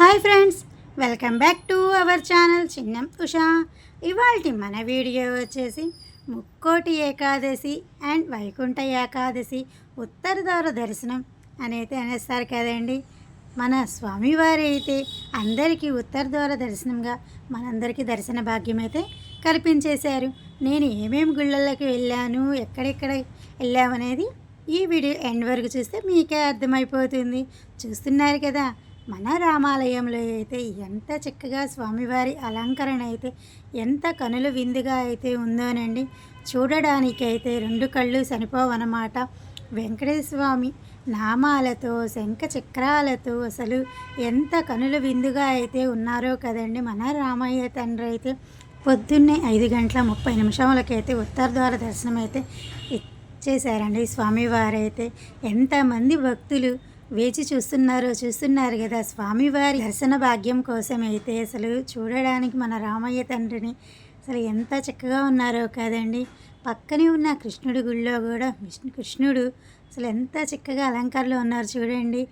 Hi friends welcome back to our channel Chinnam Usha. ఇవాళ మన video వచ్చేసి Mukkoti Ekadashi and Vaikuntha Ekadashi ఉత్తరదార దర్శనం అనేది అనేస్తారు కదండి. మన స్వామివారి అయితే అందరికీ ఉత్తరద్వార దర్శనంగా మనందరికీ దర్శన భాగ్యం అయితే కల్పించేశారు. నేను ఏమేమి గుళ్ళల్లోకి వెళ్ళాను ఎక్కడెక్కడ వెళ్ళామనేది ఈ వీడియో ఎండ్ వరకు చూస్తే మీకే అర్థమైపోతుంది. చూస్తున్నారు కదా మన రామాలయంలో అయితే ఎంత చక్కగా స్వామివారి అలంకరణ అయితే ఎంత కనుల విందుగా అయితే ఉందోనండి. చూడడానికైతే రెండు కళ్ళు సరిపోవన్నమాట వెంకటేశ్వమి నామాలతో శంఖ చక్రాలతో అసలు ఎంత కనుల విందుగా అయితే ఉన్నారో కదండి. మన రామయ్య తండ్రి అయితే పొద్దున్నే ఐదు గంటల ముప్పై నిమిషములకైతే ఉత్తర ద్వార దర్శనం అయితే ఇచ్చేశారండి స్వామివారైతే. ఎంతమంది భక్తులు వేచి చూస్తున్నారో చూస్తున్నారు కదా స్వామివారి దర్శన భాగ్యం కోసం అయితే అసలు చూడడానికి మన రామయ్య తండ్రిని అసలు ఎంత చక్కగా ఉన్నారో కదండి. పక్కనే ఉన్న కృష్ణుడి గుళ్ళో కూడా విష్ణు కృష్ణుడు అసలు ఎంత చక్కగా అలంకారంలో ఉన్నారు చూడండి.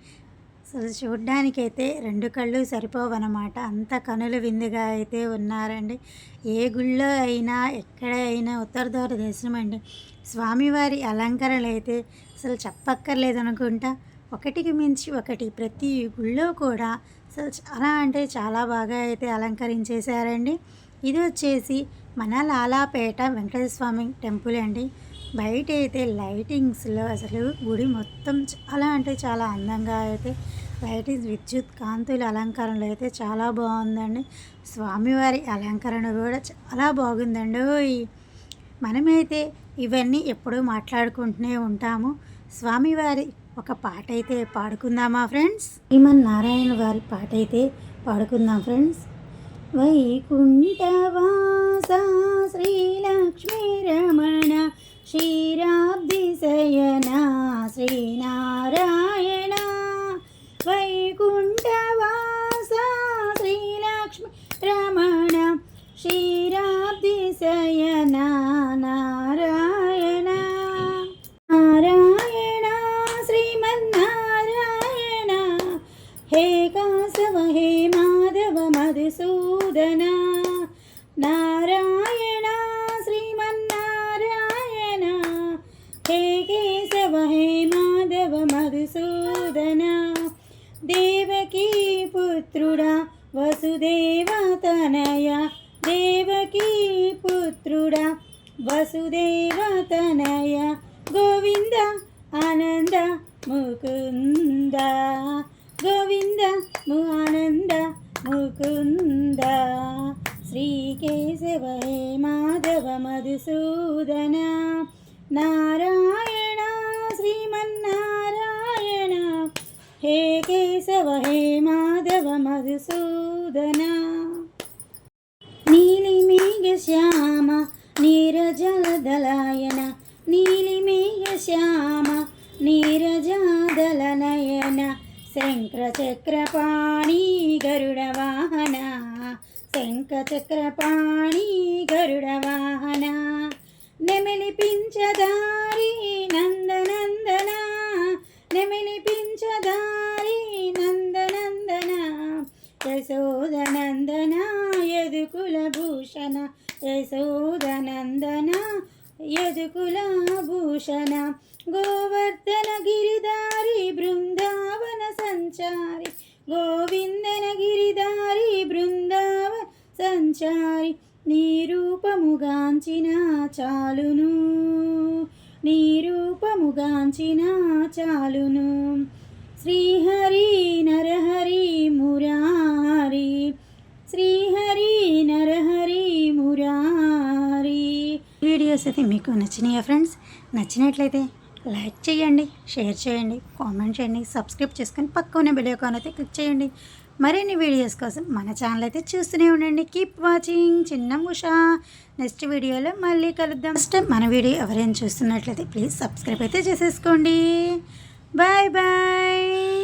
అసలు చూడ్డానికైతే రెండు కళ్ళు సరిపోవన్నమాట. అంత కనుల విందుగా అయితే ఉన్నారండి. ఏ గుళ్ళో అయినా ఎక్కడ అయినా ఉత్తర దర్శనం అండి. స్వామివారి అలంకరణలు అయితే అసలు చెప్పక్కర్లేదు అనుకుంటా. ఒకటికి మించి ఒకటి. ప్రతి గుళ్ళో కూడా అసలు చాలా అంటే చాలా బాగా అయితే అలంకరించేశారండి. ఇది వచ్చేసి మన లాలాపేట వెంకటేశ్వర స్వామి టెంపుల్ అండి. బయట అయితే లైటింగ్స్లో అసలు గుడి మొత్తం చాలా అంటే చాలా అందంగా అయితే లైటింగ్స్ విద్యుత్ కాంతుల అలంకరణలు అయితే చాలా బాగుందండి. స్వామివారి అలంకరణ కూడా చాలా బాగుందండి. మనమైతే ఇవన్నీ ఎప్పుడూ మాట్లాడుకుంటూనే ఉంటాము. స్వామివారి ఒక పాట అయితే పాడుకుందామా ఫ్రెండ్స్? శ్రీమన్ నారాయణ గారి పాట అయితే పాడుకుందాం ఫ్రెండ్స్. వైకుంఠవాస శ్రీలక్ష్మీ రమణ క్షీరాబ్ది శయన శ్రీనారాయణ. వైకుంఠవాస శ్రీలక్ష్మీ రమణ క్షీరాబ్ది మధుసూదన నారాయణ శ్రీమన్నారాయణ. హే కేశవ హే మాధవ మధుసూదన. దేవకీ పుత్రుడా వసుదేవతనయ దేవకీ పుత్రుడా వసుదేవతనయ గోవింద ఆనంద ముకుంద. గోవింద ము ఆనంద. ముకుంద శ్రీకేశవ హే మాధవ మధుసూదన. నారాయణ శ్రీమన్నారాయణ. హే కేశవ హే మాధవ మధుసూదన. నీలిమేఘ శ్యామ నీరజలదలాయన నీలిమేఘ శ్యామ నీరజాదలనయన శంఖచక్రపాణి గరుడవాహన శంఖచక్రపాణి గరుడవాహన నెమిలిపించదారి నందనందన. నెమిలిపించదారి నందనందన. యశోదనందన యదుకుల భూషణ గోవర్ధన గిరిదారి బృందావన సంచారి గోవిందన గిరిదారి బృందావన సంచారి నీ రూపముగాంచిన చాలును నీ రూపముగాంచిన చాలును. శ్రీహరి నరహరి మురారి శ్రీహరి వీడియోస్ అయితే మీకు నచ్చినాయా ఫ్రెండ్స్? నచ్చినట్లయితే లైక్ చేయండి షేర్ చేయండి కామెంట్ చేయండి సబ్స్క్రైబ్ చేసుకొని పక్కనే బెల్ ఐకాన్ అయితే క్లిక్ చేయండి. మరిన్ని వీడియోస్ కోసం మన ఛానల్ అయితే చూస్తూనే ఉండండి. కీప్ వాచింగ్ చిన్న ఉషా నెక్స్ట్ వీడియోలో మళ్ళీ కలుద్దాం. ఫస్ట్ మన వీడియో ఎవరైనా చూస్తున్నట్లయితే ప్లీజ్ సబ్స్క్రైబ్ అయితే చేసేసుకోండి. Bye bye